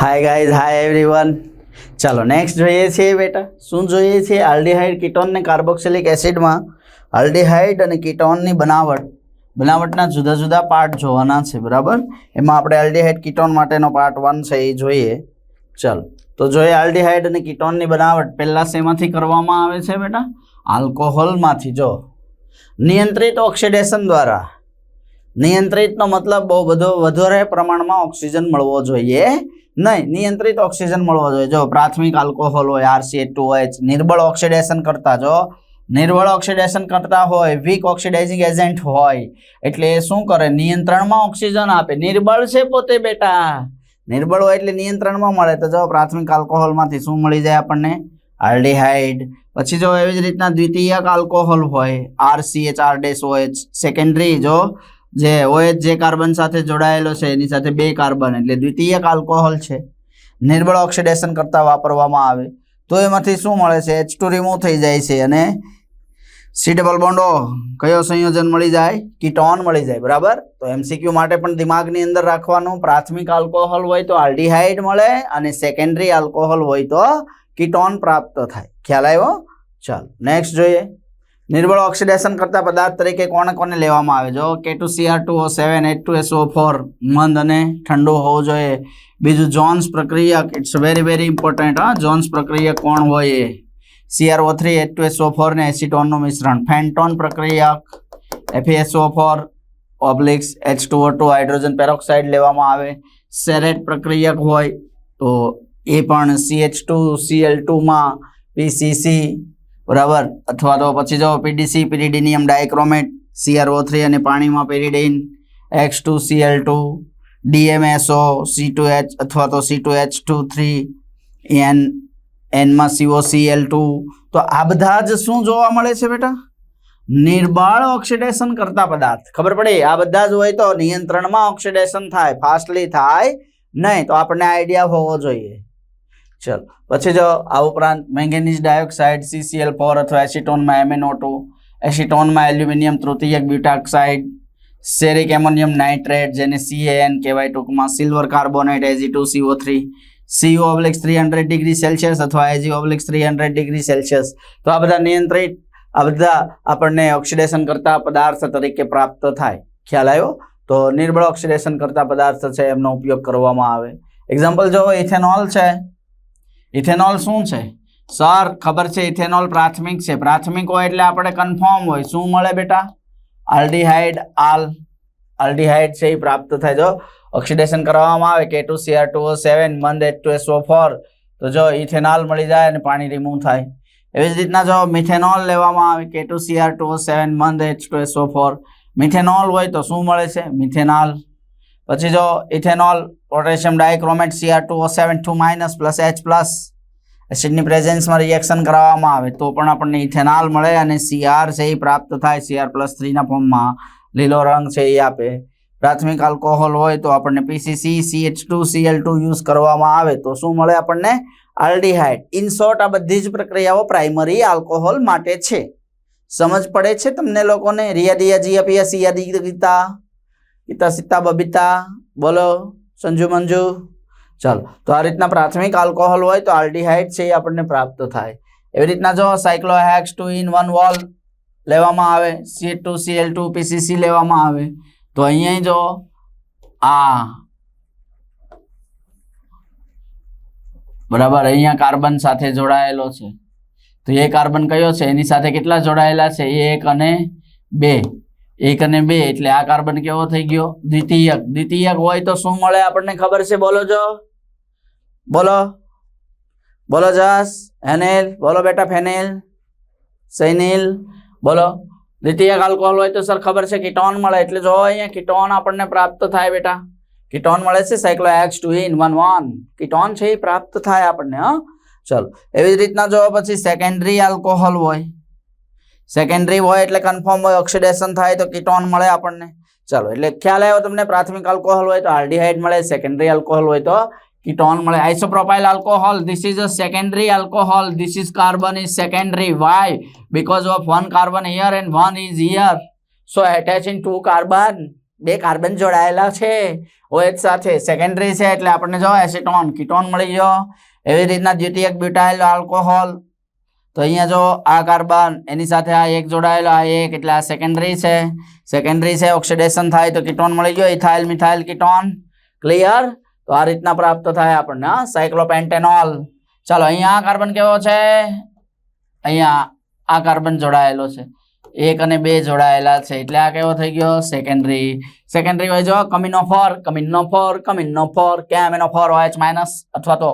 હાય guys hi everyone ચાલો next જોઈએ છીએ બેટા. શું જોઈએ છીએ? આલ્ડીહાઇડ કીટોન ને કાર્બોક્સિલિક એસિડમાં આલ્ડીહાઇડ અને કીટોનની બનાવટ. બનાવટના જુદા જુદા પાર્ટ જોવાના છે, બરાબર? એમાં આપણે આલ્ડીહાઇડ કીટોન માટેનો પાર્ટ વન છે, એ જોઈએ. ચાલો. તો જોઈએ આલ્ડીહાઇડ અને કીટોનની બનાવટ. પહેલાં શેમાંથી કરવામાં આવે છે બેટા? આલ્કોહોલમાંથી જો. નિયંત્રિત ઓક્સિડેશન દ્વારા. નિયંત્રિતનો મતલબ બહુ બધો વધારે પ્રમાણમાં ઓક્સિજન મળવો જોઈએ. નહીં, નિયંત્રિત ઓક્સિજન મળવો જોઈએ. જો પ્રાથમિક આલ્કોહોલ હોય, આરસી ટુ એચ નિર્બળ ઓક્સિડેશન કરતા, જો નિર્બળ ઓક્સિડેશન કરતા હોય, વીક ઓક્સિડાઇઝિંગ એજન્ટ હોય, એટલે એ શું કરે? નિયંત્રણમાં ઓક્સિજન આપે. નિર્બળ છે પોતે, બેટા. નિર્બળ હોય એટલે નિયંત્રણમાં મળે. તો જો પ્રાથમિક આલ્કોહોલમાંથી શું મળી જાય આપણને? આલ્ડીહાઇડ. પછી જો એવી જ રીતના દ્વિતીયક આલ્કોહોલ હોય RCH R dash OH, secondary, જો જે ઓએચ જે કાર્બન સાથે જોડાયેલો છે, એની સાથે બે કાર્બન એટલે દ્વિતીયક આલ્કોહોલ છે. નિર્બળ ઓક્સિડેશન કરતાં વાપરવામાં આવે. તો એમાંથી શું મળે છે? એચ ટુ રિમૂવ થઈ જાય છે અને સી ડબલ બોન્ડો કયો સંયોજન મળી જાય? કીટોન મળી જાય, બરાબર? તો એમસીક્યુ માટે પણ દિમાગની અંદર રાખવાનું. પ્રાથમિક આલ્કોહોલ હોય તો આલ્ડીહાઇડ મળે અને સેકન્ડરી આલ્કોહોલ હોય તો કીટોન પ્રાપ્ત થાય. ખ્યાલ આવ્યો? ચાલો નેક્સ્ટ જોઈએ. નિર્બળ ઓક્સિડેશન કરતા પદાર્થ તરીકે કોને કોને લેવામાં આવે? જો K two CR two O seven H two S O four મંદ અને ઠંડુ હોવું જોઈએ. બીજું જોન્સ પ્રક્રિયક ઇટ્સ વેરી વેરી ઇમ્પોર્ટન્ટ, હા, જોન્સ પ્રક્રિયક કોણ હોય એ? CRO three H two S O four ને એસિટોનનું મિશ્રણ. ફેન્ટોન પ્રક્રિયક FSO four, obliques, H two O two, hydrogen peroxide લેવામાં આવે. સેરેટ પ્રક્રિયક હોય તો એ પણ સીએચ ટુ સીએલ ટુમાં પીસીસી બરાબર? અથવા તો પછી જો PDC pyridinium dichromate CRO three અને પાણીમાં pyridine X two CL two DMSO C two H અથવા તો C two H two three N એનમાં CO CL two તો આ બધા જ શું જોવા મળે છે બેટા? નિર્બળ ઓક્સિડેશન કરતા પદાર્થ. ખબર પડે? આ બધા જ હોય તો નિયંત્રણમાં ઓક્સિડેશન થાય, ફાસ્ટલી થાય નહીં. તો આપણને આઈડિયા હોવો જોઈએ. ચલો. પછી જો આ ઉપરાંત મેંગેનીઝ ડાયોક્સાઇડ, સીસીએલ ફોર અથવા એસિટોનમાં એમેનોટો એસિટોનમાં એલ્યુમિનિયમ તૃતીયક બ્યુટાક્સાઇડ, સેરિક એમોનિયમ નાઇટ્રેટ જેને સીએએન કહેવાય ટૂંકમાં, silver carbonate AG two CO three CO obliques three hundred degree Celsius અથવા AG obliques three hundred degree Celsius. તો આ બધા નિયંત્રિત, આ બધા આપણને ઓક્સિડેશન કરતા પદાર્થ તરીકે પ્રાપ્ત થાય. ખ્યાલ આવ્યો? તો નિર્બળ ઓક્સિડેશન કરતા પદાર્થ છે, એમનો ઉપયોગ કરવામાં આવે. એક્ઝામ્પલ જો ઇથેનોલ છે. ઇથેનોલ શું છે? સર, ખબર છે ઇથેનોલ પ્રાથમિક છે. પ્રાથમિક હોય એટલે આપણે કન્ફર્મ હોય. શું મળે બેટા? આલ્ડીહાઇડ, આલ. આલ્ડીહાઇડ છે એ પ્રાપ્ત થાય. જો ઓક્સિડેશન કરવામાં આવે K two CR two O seven મંદ એચ ટુ એસઓ ફોર તો જો ઇથેનોલ મળી જાય અને પાણી રિમૂવ થાય. એવી જ રીતના જો મિથેનોલ લેવામાં આવે K two CR two O seven મંદ H two SO four methanol હોય તો શું મળે છે? મિથેનોલ. પછી જો ethanol, potassium dichromate CR two seven two minus plus H plus એસિડની પ્રેઝન્સમાં રિએક્શન કરાવવામાં આવે તો પણ આપણને ઇથેનોલ મળે અને સીઆર છે એ પ્રાપ્ત થાય. સીઆર પ્લસ થ્રીના ફોર્મમાં લીલો રંગ છે એ આપે. પ્રાથમિક આલ્કોહોલ હોય તો આપણને PCC CH two CL two use કરવામાં આવે તો શું મળે આપણને? આલ્ડીહાઇડ ઇન શોર્ટ આ બધી જ પ્રક્રિયાઓ પ્રાઇમરી આલ્કોહોલ માટે છે. સમજ પડે છે તમને લોકોને? રિયા દિયા, જીયા પિયા, સિયા દી ગીતા સીતા બબીતા, બોલો, સંજુ મંજુ. ચાલો, તો આ રીતના પ્રાથમિક આલ્કોહોલ હોય તો આલ્ડીહાઇડ છે એ આપણને પ્રાપ્ત થાય. એવી રીતના જો cyclohex two en one ol લેવામાં આવે C two CL two PCC લેવામાં આવે, તો અહીંયા જો આ બરાબર, અહીંયા કાર્બન સાથે જોડાયેલો છે. તો એ કાર્બન કયો છે? એની સાથે કેટલા જોડાયેલા છે? એક અને બે. એક અને બે એટલે આ કાર્બન કેવો થઈ ગયો? દ્વિતીયક. દ્વિતીયક હોય તો શું મળે આપણને ખબર છે? બોલો જો. બોલો. બોલો જસ. એનેલ બોલો બેટા ફેનેલ. સૈનિલ. બોલો. દ્વિતીયક આલ્કોહોલ હોય તો સર ખબર છે? કીટોન મળે. એટલે જો અહીંયા કીટોન આપણને પ્રાપ્ત થાય બેટા. કીટોન મળે છે? Cyclo ex two en one one ketone છે એ પ્રાપ્ત થાય આપણને, હા? ચલો. એવી જ રીતના જો પછી સેકન્ડરી આલ્કોહોલ હોય સેકન્ડરી હોય એટલે કન્ફર્મ હોય ઓક્સિડેશન થાય તો કીટોન મળે આપણને. ચાલો, એટલે ખ્યાલ આવ્યો તમને, પ્રાથમિક આલ્કોહોલ હોય તો આલ્ડીહાઇડ મળે સેકન્ડરી આલ્કોહોલ હોય તો કીટોન મળે. Isopropyl this this a secondary alcohol this this carbon carbon secondary why why? Of one carbon here and one is here so attach in two carbon બે carbon જોડાયેલા છે. OH સાથે secondary છે, એટલે આપણને જો એસિટોન કીટોન મળી ગયો. એવી રીતના દ્વિતીયક બ્યુટાઇલ આલ્કોહોલ તો અહીંયા જો આ કાર્બન, એની સાથે આ એક જોડાયેલો, આ એક, એટલે આ સેકન્ડરી છે. સેકન્ડરી છે ઓક્સિડેશન થાય તો કીટોન મળી ગયો ઇથાઇલ મિથાઇલ કિટોન ક્લિયર તો આ રીતના પ્રાપ્ત થાય આપણને સાયક્લોપેન્ટેનોલ ચાલો, અહીંયા આ કાર્બન કેવો છે? અહીંયા આ કાર્બન જોડાયેલો છે. એક અને બે જોડાયેલા છે, એટલે આ કેવો થઈ ગયો? સેકન્ડરી સેકન્ડરી હોય જો, કમિનો ફોર કમિનો ફોર કમિનો ફોર કેમ એનો ફોર OH માઇનસ અથવા તો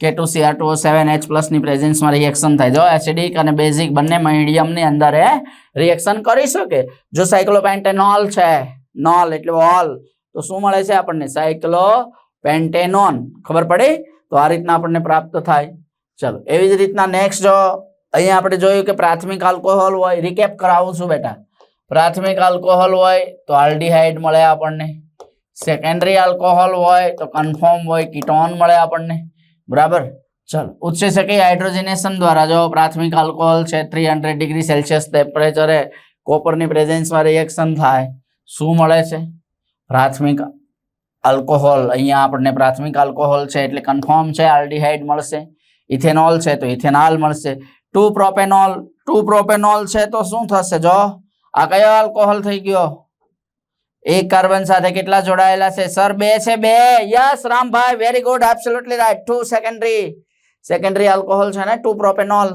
K two CR two seven H પ્લસની પ્રેઝન્સમાં રિએક્શન થાય. જો એસિડિક અને બેઝિક બંને મીડિયમની અંદર એ રિએક્શન કરી શકે. જો સાયક્લોપેન્ટેનોલ છે નોલ એટલે ઓલ તો શું મળે છે આપણને? સાયક્લો પેન્ટેનોન ખબર પડી? તો આ રીતના આપણને પ્રાપ્ત થાય. ચલો, એવી જ રીતના નેક્સ્ટ જો, અહીંયા આપણે જોયું કે પ્રાથમિક આલ્કોહોલ હોય રિકેપ કરાવું છું બેટા. પ્રાથમિક આલ્કોહોલ હોય, તો આલ્ડીહાઇડ મળે આપણને. સેકન્ડરી આલ્કોહોલ હોય, તો કન્ફર્મ હોય કીટોન મળે આપણને. બરાબર? ચલો ઉત્સેચકી હાઇડ્રોજનેશન દ્વારા. જો પ્રાથમિક આલ્કોહોલ છે થ્રી હંડ્રેડ ડિગ્રી સેલ્સિયસ ટેમ્પરેચરે કોપરની પ્રેઝન્સમાં રિએક્શન થાય. શું મળે છે? પ્રાથમિક આલ્કોહોલ અહીંયા આપણને પ્રાથમિક આલ્કોહોલ છે, એટલે કન્ફર્મ છે આલ્ડીહાઇડ મળશે. ઇથેનોલ છે, તો ઇથેનોલ મળશે. ટુ પ્રોપેનોલ ટુ પ્રોપેનોલ છે, તો શું થશે જો? આ કયો આલ્કોહોલ થઈ ગયો? એક કાર્બન સાથે કેટલા જોડાયેલા છે? સર, બે છે, બે. Yes, Rambhai very good absolutely right two secondary secondary alcohol છે ને two propanol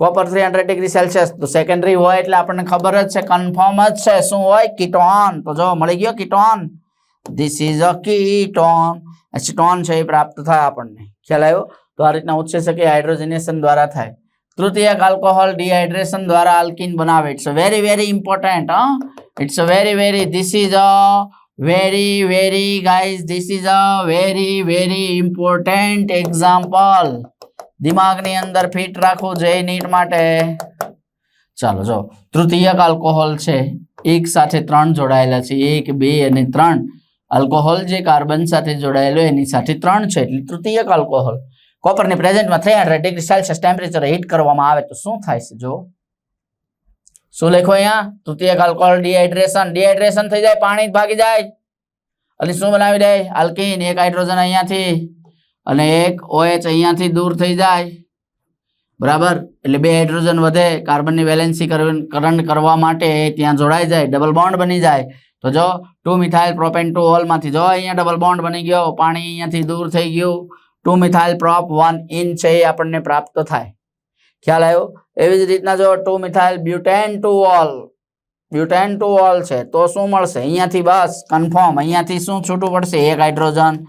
copper three hundred degree Celsius તો સેકન્ડરી હોય એટલે આપણને ખબર જ છે કન્ફર્મ જ છે શું હોય? કીટોન તો જો, મળી ગયો ketone this is a ketone acetone છે એ પ્રાપ્ત થાય આપણને. ખ્યાલ આવ્યો? તો આ રીતના ઉત્સેચકી હાઇડ્રોજનેશન દ્વારા થાય. તૃતીયક આલ્કોહોલ ડિહાઇડ્રેશન દ્વારા આલ્કિન બનાવે. It's very very important it's very very this is a very very guys this is a very very important example દિમાગની અંદર ફિટ રાખવું જોઈએ, નીટ માટે. ચાલો, જો. તૃતીયક આલ્કોહોલ છે. એક સાથે ત્રણ જોડાયેલા છે. એક, બે અને ત્રણ. આલ્કોહોલ જે કાર્બન સાથે જોડાયેલો એની સાથે ત્રણ છે. એટલે તૃતીયક આલ્કોહોલ કોપરની પ્રેઝન્ટમાં three hundred degree Celsius temperature heat કરવામાં આવે તો શું થાય છે? જો શું લખો અહીંયા? તૃતીય આલ્કોહોલ ડિહાઇડ્રેશન ડિહાઇડ્રેશન થઈ જાય, પાણી ભાગી જાય. અને શું બનાવી દે? આલ્કીન એક હાઇડ્રોજન અહીંયાથી અને એક ઓએચ અહીંયાથી દૂર થઈ જાય. બરાબર? એટલે બે હાઇડ્રોજન વધે કાર્બનની વેલેન્સી કરંટ કરવા માટે ત્યાં જોડાઈ જાય ડબલ બોન્ડ બની જાય. તો જો ટુ મિથાઇલ પ્રોપેન ટુ હોલમાંથી જો અહીંયા ડબલ બોન્ડ બની ગયો, પાણી અહીંયાથી દૂર થઈ ગયું. Two methyl prop one en છે એ આપણને પ્રાપ્ત થાય. ખ્યાલ આવ્યો? એવી જ રીતના જો two methyl butane two ol, butane two ol છે, તો શું મળશે? અહીંયાથી બસ, કન્ફર્મ. અહીંયાથી શું છૂટું પડશે? એક હાઇડ્રોજન,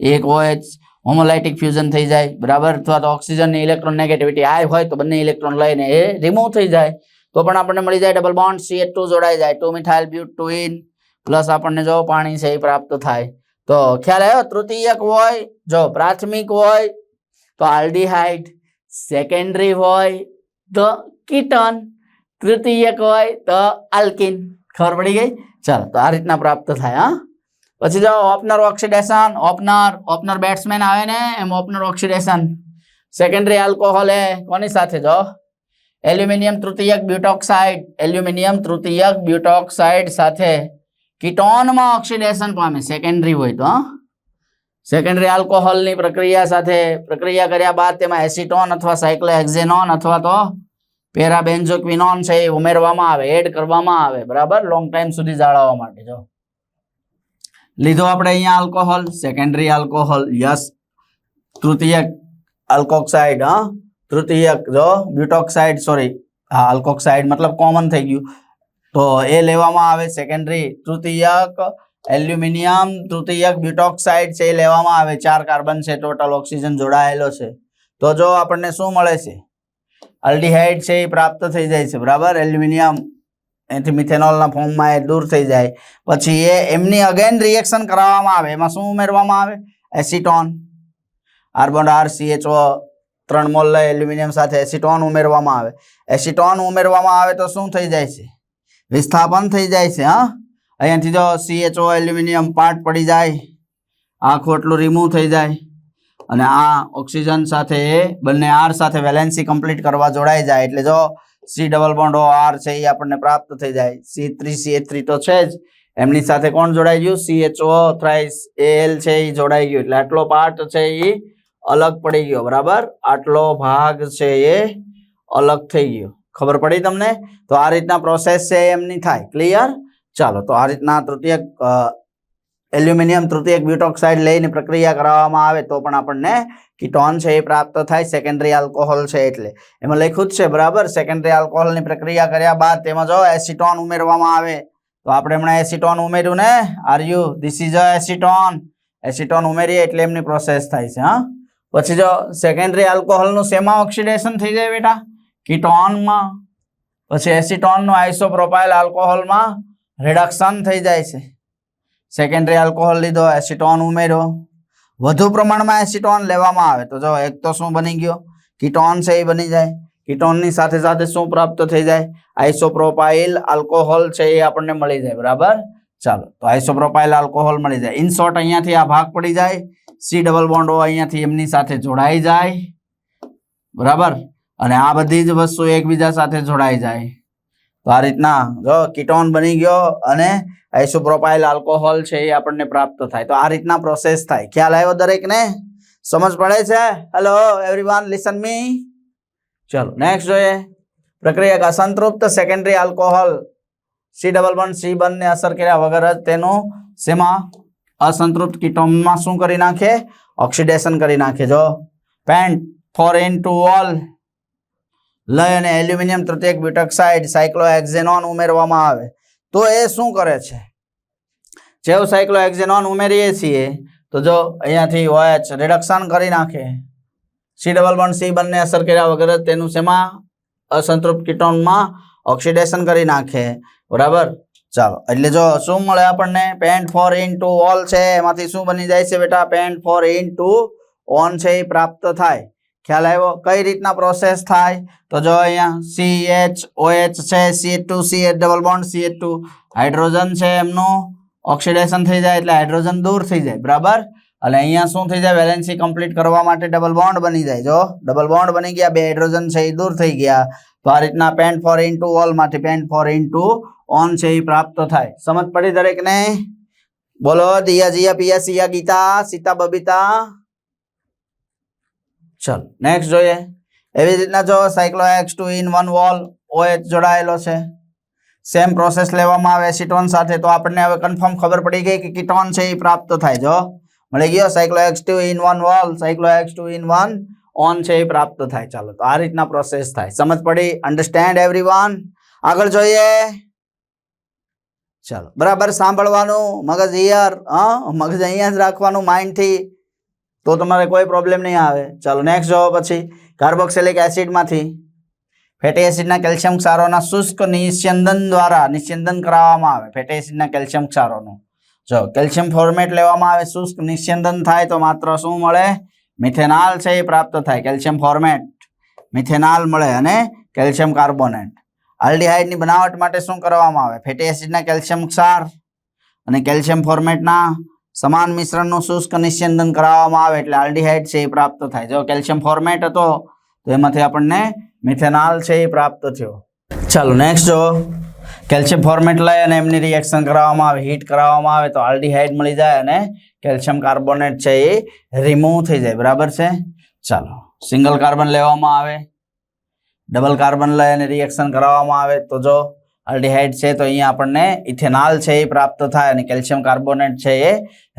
એક ઓએચ, હોમોલાઇટિક ફ્યુઝન થઈ જાય, બરાબર? અથવા તો ઓક્સિજનની ઇલેક્ટ્રોન નેગેટિવિટી હાઈ હોય, તો બંને ઇલેક્ટ્રોન લઈને એ રિમૂવ થઈ જાય. તો પણ આપણને મળી જાય ડબલ બોન્ડ સી જોડાઈ જાય. Two methyl but two en, plus આપણને જો પાણી છે એ પ્રાપ્ત થાય. તો ખ્યાલ આવ્યો? તૃતીયક હોય, જો પ્રાથમિક હોય, તો આલ્ડીહાઇડ. સેકન્ડરી હોય, તો કીટન. તૃતીયક હોય, તો આલ્કિન. ખબર પડી ગઈ? ચાલો, તો આ રીતના પ્રાપ્ત થાય, હા? પછી જો opener oxidation, opener opener batsman આવે ને, એમ ઓપનર ઓક્સિડેશન. સેકન્ડરી આલ્કોહોલ એ કોની સાથે જો? એલ્યુમિનિયમ તૃતીયક બ્યુટોક્સાઇડ. એલ્યુમિનિયમ તૃતીયક બ્યુટોક્સાઇડ સાથે. કીટોનમાં ઓક્સિડેશન પામે સેકન્ડરી હોય તો સેકન્ડરી આલ્કોહોલની પ્રક્રિયા સાથે પ્રક્રિયા કર્યા બાદ તેમાં એસિટોન અથવા સાયક્લોહેક્ઝેનોન અથવા તો પેરાબેન્ઝોક્વિનોન છે એ ઉમેરવામાં આવે એડ કરવામાં આવે, બરાબર? લોંગ ટાઈમ સુધી જાળવવા માટે, જો. લીધો આપણે અહીંયા આલ્કોહોલ સેકન્ડરી આલ્કોહોલ યસ. તૃતીયક આલ્કોક્સાઇડ હા? તૃતીયક જો બ્યુટોક્સાઇડ સોરી હા આલ્કોક્સાઇડ મતલબ કોમન થઈ ગયું. તો એ લેવામાં આવે સેકન્ડરી તૃતીયક એલ્યુમિનિયમ તૃતીયક બ્યુટોક્સાઇડ છે એ લેવામાં આવે. ચાર કાર્બન છે ટોટલ ઓક્સિજન જોડાયેલો છે. તો જો આપણને શું મળે છે? અલ્ડીહાઇડ છે એ પ્રાપ્ત થઈ જાય છે, બરાબર? એલ્યુમિનિયમ એથી મિથેનોલના ફોર્મમાં એ દૂર થઈ જાય. પછી એ એમની અગેન રિએક્શન કરાવવામાં આવે. એમાં શું ઉમેરવામાં આવે? એસિટોન આર્બન આર સીએચઓ ત્રણ મોલ લઈ એલ્યુમિનિયમ સાથે એસિટોન ઉમેરવામાં આવે. એસિટોન ઉમેરવામાં આવે તો શું થઈ જાય છે? વિસ્થાપન થઈ જાય છે, હા? અહીંયાથી જો સીએચઓ એલ્યુમિનિયમ પાર્ટ પડી જાય, આખું એટલું રિમૂવ થઈ જાય અને આ ઓક્સિજન સાથે બંને આર સાથે વેલેન્સી કમ્પ્લીટ કરવા જોડાઈ જાય. એટલે જો C double bond O R છે, એ આપણને પ્રાપ્ત થઈ જાય. સી થ્રી સી થ્રી તો છે જ. એમની સાથે કોણ જોડાઈ ગયું? CHO થ્રાઇસ એલ છે, એ જોડાઈ ગયું. એટલે આટલો પાર્ટ છે, એ અલગ પડી ગયો, બરાબર? આટલો ભાગ છે, એ અલગ થઈ ગયો. ખબર પડી તમને? તો આ રીતના પ્રોસેસ છે એમની થાય. ક્લિયર ચાલો, તો આ રીતના તૃતીયક એલ્યુમિનિયમ તૃતીય બ્યુટોક્સાઇડ લઈને પ્રક્રિયા કરાવવામાં આવે તો પણ આપણને કીટોન છે એ પ્રાપ્ત થાય સેકન્ડરી આલ્કોહોલ છે એટલે. એમાં લખ્યું જ છે, બરાબર? સેકન્ડરી આલ્કોહોલની પ્રક્રિયા કર્યા બાદ તેમાં જો એસિટોન ઉમેરવામાં આવે. તો આપણે હમણાં એસિટોન ઉમેર્યું ને? Are you this is a acetone acetone ઉમેરીએ એટલે એમની પ્રોસેસ થાય છે, હા? પછી જો સેકન્ડરી આલ્કોહોલનું શેમાં ઓક્સિડેશન થઈ જાય બેટા? કીટોનમાં, પછી એસિટોનનું આઇસોપ્રોપાઇલ આલ્કોહોલમાં રિડક્શન થઈ જાય છે. સેકન્ડરી આલ્કોહોલ લીધો, એસિટોન ઉમેર્યો. વધુ પ્રમાણમાં એસિટોન લેવામાં આવે. તો જો એક તો શું બની ગયો? કીટોન છે એ બની જાય. કીટોનની સાથે સાથે શું પ્રાપ્ત થઈ જાય? આઇસોપ્રોપાઇલ આલ્કોહોલ છે એ આપણને મળી જાય. બરાબર? ચાલો, તો આઇસોપ્રોપાઇલ આલ્કોહોલ મળી જાય. ઇન શોર્ટ અહીંયાથી આ ભાગ પડી જાય. સી ડબલ બોન્ડો અહીંયાથી એમની સાથે જોડાઈ જાય. બરાબર? અને આ બધી જ વસ્તુ એકબીજા સાથે જોડાઈ જાય. તો આ રીતના જો કીટોન બની ગયો અને આઇસોપ્રોપાઇલ આલ્કોહોલ છે એ આપણને પ્રાપ્ત થાય. તો આ રીતના પ્રોસેસ થાય. ખ્યાલ આવ્યો દરેકને? સમજ પડે છે? હેલો એવરીવન લિસન મી ચલો નેક્સ્ટ જોઈએ. પ્રક્રિયક અસંતૃપ્ત secondary alcohol C double one C વનને અસર કર્યા વગર જ તેનું શેમાં? અસંતૃપ્ત કીટોનમાં શું કરી નાખે? ઓક્સિડેશન કરી નાખે. જો pent four en two ol લય અને એલ્યુમિનિયમ તૃતીયક બ્યુટોક્સાઇડ સાયક્લોહેક્ઝેનોન ઉમેરવામાં આવે. તો એ શું કરે છે? જેવું સાયક્લોહેક્ઝેનોન ઉમેરીએ છીએ, તો જો અહીંયાથી ઓએચ રિડક્શન કરી નાખે સી ડબલ વન સી બંને અસર કર્યા વગર તેનું શેમાં? અસંતૃપ્ત કીટોનમાં ઓક્સિડેશન કરી નાખે. બરાબર? ચાલો, એટલે જો શું મળે આપણને? Pent four en two ol છે. એમાંથી શું બની જાય છે બેટા? Pent four en two one છે, એ પ્રાપ્ત થાય. ખ્યાલ આવ્યો? કઈ રીતના પ્રોસેસ થાય? તો જો અહીંયા સી એચ ઓએચ છે C two C H double bond C two hydrogen છે એમનું. ઓક્સિડેશન થઈ જાય એટલે હાઇડ્રોજન દૂર થઈ જાય. બરાબર? અને અહીંયા શું થઈ જાય? વેલેન્સી કમ્પ્લીટ કરવા માટે ડબલ બોન્ડ બની જાય. જો ડબલ બોન્ડ બની ગયા, બે હાઇડ્રોજન છે એ દૂર થઈ ગયા. તો આ રીતના pent four en two ઓલમાંથી pent four en two one છે એ પ્રાપ્ત થાય. સમજ પડી દરેકને? બોલો, દિયા, જીયા, પિયા, સિયા, ગીતા, સીતા, બબીતા. ચલ નેક્સ્ટ જોઈએ. એવી રીતના જો cyclohex two en one ol OH જોડાયેલો છે. સેમ પ્રોસેસ લેવામાં આવે સિટોન સાથે. તો આપણને હવે કન્ફર્મ ખબર પડી ગઈ કે કિટોન છે એ પ્રાપ્ત થાય જો મળી ગયો cyclohex two en one ol cyclohex two en one one છે એ પ્રાપ્ત થાય. ચાલો, તો આ રીતના પ્રોસેસ થાય. સમજ પડી? અન્ડરસ્ટેન્ડ એવરી આગળ જોઈએ. ચાલો, બરાબર સાંભળવાનું? મગજ હિયર હા? મગજ અહીંયા જ રાખવાનું માઇન્ડથી તો તમારે કોઈ પ્રોબ્લેમ નહીં આવે. ચાલો નેક્સ્ટ જોવો પછી. કાર્બોક્સિલિક એસિડમાંથી ફેટી એસિડના કેલ્શિયમ ક્ષારોના શુષ્ક નિસ્યંદન દ્વારા નિસ્યંદન કરાવવામાં આવે. ફેટી એસિડના કેલ્શિયમ ક્ષારોનું. જો કેલ્શિયમ ફોર્મેટ લેવામાં આવે, શુષ્ક નિસ્યંદન થાય તો માત્ર શું મળે? મિથેનાલ છે એ પ્રાપ્ત થાય. કેલ્શિયમ ફોર્મેટ મિથેનાલ મળે અને કેલ્શિયમ કાર્બોનેટ આલ્ડીહાઇડની બનાવટ માટે શું કરવામાં આવે? ફેટી એસિડના કેલ્શિયમ ક્ષાર અને કેલ્શિયમ ફોર્મેટના સમાન મિશ્રણનું શુષ્ક નિશ્ચંદન કરાવવામાં આવે એટલે આલ્ડીહાઇડ છે એ પ્રાપ્ત થાય. જો કેલ્શિયમ ફોર્મેટ હતો, તો એમાંથી આપણને મિથેનાલ છે એ પ્રાપ્ત થયો. ચાલો નેક્સ્ટ જો, કેલ્શિયમ ફોર્મેટ લઈ અને એમની રિએક્શન કરાવવામાં આવે હીટ કરાવવામાં આવે, તો આલ્ડીહાઇડ મળી જાય અને કેલ્શિયમ કાર્બોનેટ છે એ રિમૂવ થઈ જાય. બરાબર છે? ચાલો સિંગલ કાર્બન લેવામાં આવે ડબલ કાર્બન લઈ અને રિએક્શન કરાવવામાં આવે. તો જો આલ્ડીહાઇડ છે તો અહીંયા આપણને ઇથેનોલ છે એ પ્રાપ્ત થાય અને કેલ્શિયમ કાર્બોનેટ છે એ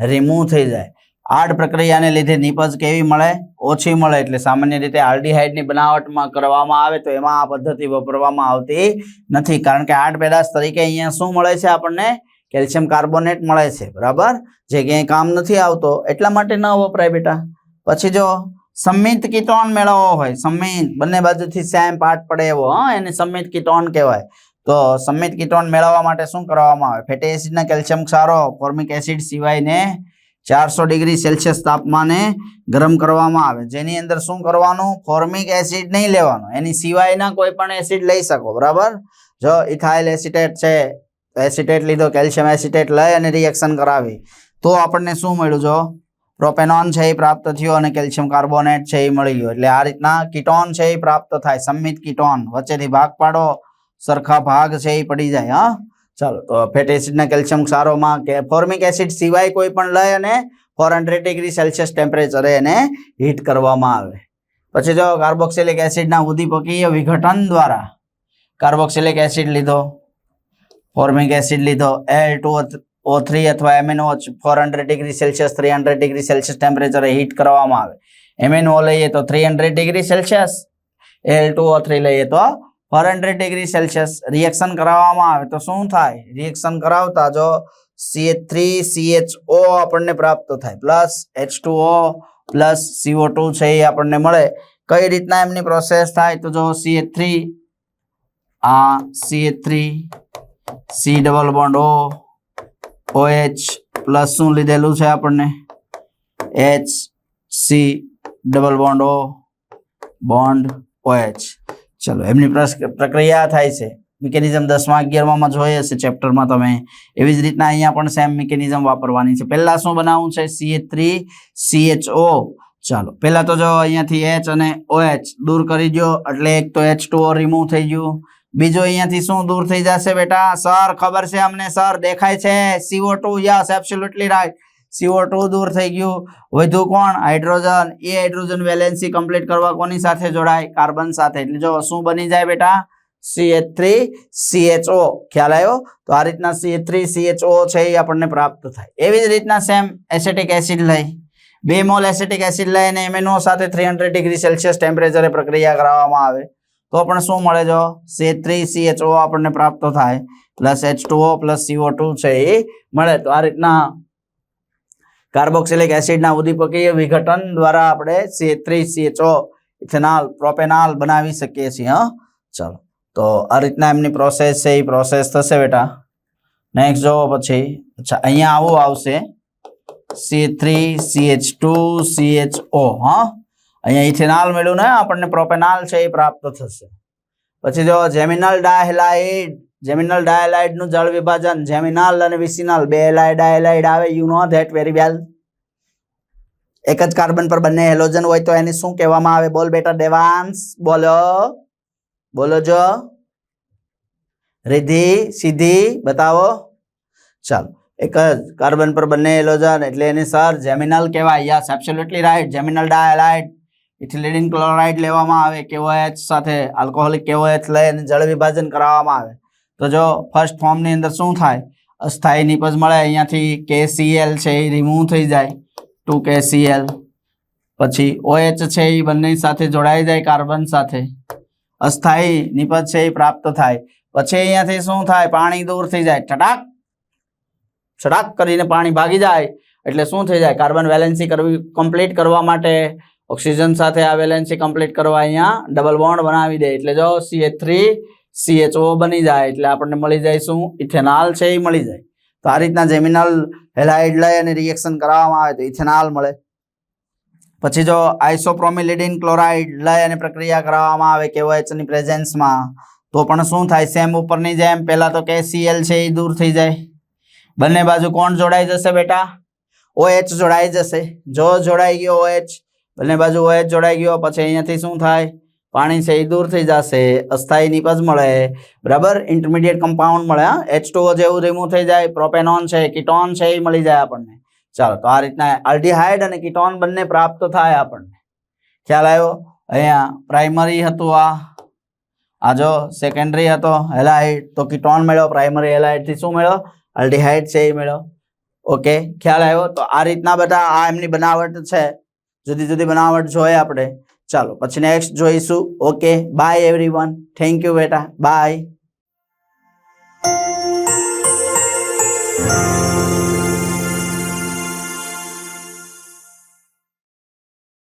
રિમૂવ થઈ જાય. આડ પ્રક્રિયાને લીધે નિપજ કેવી મળે? ઓછી મળે એટલે સામાન્ય રીતે આલ્ડીહાઇડની બનાવટમાં કરવામાં આવે તો એમાં આ પદ્ધતિ વાપરવામાં આવતી નથી. કારણ કે આડ પેદાશ તરીકે અહીંયા શું મળે છે? આપણને કેલ્શિયમ કાર્બોનેટ મળે છે. બરાબર? જે ક્યાંય કામ નથી આવતો. એટલા માટે ન વપરાય બેટા. પછી જો સંમિત કીટોન મેળવવો હોય, સંમિત બંને બાજુથી સેમ પાર્ટ પડે એવો, હા, એને સંમિત કીટોન કહેવાય. તો સંમિત કીટોન મેળવવા માટે શું કરવામાં આવે? ફેટી એસિડના કેલ્શિયમ ક્ષારો ફોર્મિક એસિડ સિવાયને ચારસો ડિગ્રી સેલ્સિયસ તાપમાને ગરમ કરવામાં આવે. જેની અંદર શું કરવાનું? ફોર્મિક એસિડ નહીં લેવાનું. એની સિવાયના કોઈ પણ એસિડ લઈ શકો, બરાબર? જો ઇથાઇલ એસિટેટ છે એસિટેટ લીધો કેલ્શિયમ એસિટેટ લઈ અને રિએક્શન કરાવી. તો આપણને શું મળ્યું જો? પ્રોપેનોન છે એ પ્રાપ્ત થયો અને કેલ્શિયમ કાર્બોનેટ છે એ મળી ગયો. એટલે આ રીતના કીટોન છે એ પ્રાપ્ત થાય. સંમિત કીટોન વચ્ચેથી ભાગ પાડો. સરખા ભાગ છે એ પડી જાય, હા? ચાલો, તો ફેટી એસિડના કેલ્શિયમ ક્ષારોમાં કે ફોર્મિક એસિડ સિવાય કોઈ પણ લઈ અને ફોર હંડ્રેડ ડિગ્રી સેલ્સિયસ ટેમ્પરેચરે એને હીટ કરવામાં આવે. પછી જો કાર્બોક્સિલિક એસિડના ઉદ્દીપકીય વિઘટન દ્વારા કાર્બોક્સિલિક એસિડ લીધો, ફોર્મિક એસિડ લીધો એલ ટુ ઓ થ્રી અથવા MnO four hundred degree Celsius, three hundred degree Celsius ટેમ્પરેચરે heat કરવામાં આવે. એમએનઓ લઈએ તો three hundred degree Celsius L two O three લઈએ તો four hundred degree Celsius reaction કરાવવામાં આવે તો શું થાય? રિએક્શન કરાવતા જો CA three C H O આપણને પ્રાપ્ત થાય plus H two O plus CO two છે એ આપણને મળે. કઈ રીતના એમની પ્રોસેસ થાય તો જો સી એચ થ્રી આ C H three C double bond O O H plus શું લીધેલું છે આપણને? H C double bond O bond O H ચલો, એમની પ્રક્રિયા થાય છે. મિકેનિઝમ દસમા, અગિયારમાં જોઈએ હશે ચેપ્ટરમાં તમે એવી જ રીતના અહીંયા પણ સેમ મિકેનિઝમ વાપરવાની છે. પહેલાં શું બનાવવું છે? CA three C H O ચાલો, પહેલાં તો જો અહીંયાથી એચ અને ઓ એચ દૂર કરી દો એટલે એક તો એચ ટુ રિમૂવ થઈ ગયું. બીજો અહીંયાથી શું દૂર થઈ જશે બેટા? સર ખબર છે અમને? સર દેખાય છે? C O two yes absolutely right C O two દૂર થઈ ગયું. વધુ કોણ? હાઇડ્રોજન. એ હાઇડ્રોજન વેલેન્સી કમ્પ્લીટ કરવા કોની સાથે જોડાય? કાર્બન સાથે. એટલે જો શું બની જાય બેટા? CH3 થ્રી CHO ખ્યાલ આવ્યો તો આ રીતના CH3 થ્રી CHO છે એ આપણને પ્રાપ્ત થાય. એવી જ રીતના સેમ એસેટિક એસિડ લઈ. બે મોલ એસિટિક એસિડ લઈ અને MnO સાથે થ્રી હંડ્રેડ ડિગ્રી સેલ્સિયસ ટેમ્પરેચરે પ્રક્રિયા કરાવવામાં આવે. તો પણ શું મળે જો? CH3 થ્રી CHO આપણને પ્રાપ્ત થાય. Plus H two O plus C O two છે એ મળે. તો આ રીતના કાર્બોક્સિલિક એસિડના ઉદ્દીપકીય વિઘટન દ્વારા આપણે CH3 three CHO ethanol propanol બનાવી શકીએ છીએ હા ચાલો તો આ રીતના એમની પ્રોસેસ છે એ પ્રોસેસ થશે બેટા નેક્સ્ટ જોવો પછી અચ્છા અહીંયા આવું આવશે C three C H two C H O હા અહીંયા ઇથેનોલ મળ્યું ને આપણને પ્રોપેનોલ છે એ પ્રાપ્ત થશે પછી જો જેમિનલ ડાયલાઇડ જેમિનલ ડાયલાઇડનું જળ વિભાજન જેમિનલ અને વિસિનલ, બે એલાઇડ ડાયલાઇડ આવે you know that very well એક જ કાર્બન પર બંને હેલોજન હોય તો એને શું કહેવામાં આવે? બોલ બેટા, દેવાંશ, બોલો. બોલો જો. રિધિ, સીધી, બતાવો. ચાલો, એક જ કાર્બન પર બંને હેલોજન એટલે એને સર જેમિનલ કહેવાય. Yes absolutely right geminal dihalide ethylene chloride લેવામાં આવે KOH સાથે આલ્કોહોલિક KOH લઈ અને જળ વિભાજન કરાવવામાં આવે. તો જો ફર્સ્ટ ફોર્મની અંદર શું થાય? અસ્થાયી નિપજ મળે, અહીંયાથી KCl છે એ રિમૂવ થઈ જાય ટુ KCl પછી ઓએચ છે એ બંને સાથે જોડાઈ જાય કાર્બન સાથે. અસ્થાયી નિપજ છે એ પ્રાપ્ત થાય. પછી અહીંયાથી શું થાય? પાણી દૂર થઈ જાય. છટાક છટાક કરીને પાણી ભાગી જાય. એટલે શું થઈ જાય? કાર્બન વેલેન્સી કરવી કમ્પ્લીટ કરવા માટે ઓક્સિજન સાથે આ વેલેન્સી કમ્પ્લીટ કરવા અહીંયા ડબલ બોન્ડ બનાવી દે. એટલે જો સીએ થ્રી CHO બની જાય એટલે આપણને મળી જાય શું? ઇથેનોલ છે એ મળી જાય. તો આ રીતના જેમિનલ હેલાઇડ લઈ અને રિએક્શન કરાવવામાં આવે તો ઇથેનોલ મળે. પછી જો આઇસોપ્રોમિલિડિન ક્લોરાઇડ લઈ અને પ્રક્રિયા કરાવવામાં આવે કેવો ની પ્રેઝન્સમાં, તો પણ શું થાય? સેમ ઉપરની જેમ પહેલાં તો કે સીએલ છે એ દૂર થઈ જાય. બંને બાજુ કોણ જોડાઈ જશે બેટા? ઓએચ જોડાઈ જશે. જો જોડાઈ ગયો ઓએચ બંને બાજુ ઓએચ જોડાઈ ગયો, પછી અહીંયાથી શું થાય? પાણી છે એ દૂર થઈ જશે અસ્થાયી નિપજ મળે, બરાબર? ઇન્ટરમીડિયેટ કમ્પાઉન્ડ મળે, હા? ટુ જેવું રિમૂવ થઈ જાય પ્રોપેનોન છે કિટોન છે, એ મળી જાય આપણને. ચાલો, તો આ રીતના આલ્ડીહાઇડ અને કીટોન બંને પ્રાપ્ત થાય આપણને. ખ્યાલ આવ્યો? અહીંયા પ્રાઇમરી હતું આ. આ જો સેકન્ડરી હતો હેલાઇડ તો કીટોન મળ્યો પ્રાઇમરી હેલાઇડથી શું મળ્યો આલ્ડીહાઇડ છે એ મળ્યો ઓકે, ખ્યાલ આવ્યો? તો આ રીતના બધા આ એમની બનાવટ છે. જુદી જુદી બનાવટ જોઈએ આપણે. ચાલો પછી નેક્સ્ટ જોઈશું. Okay bye everyone thank you બેટા. બાય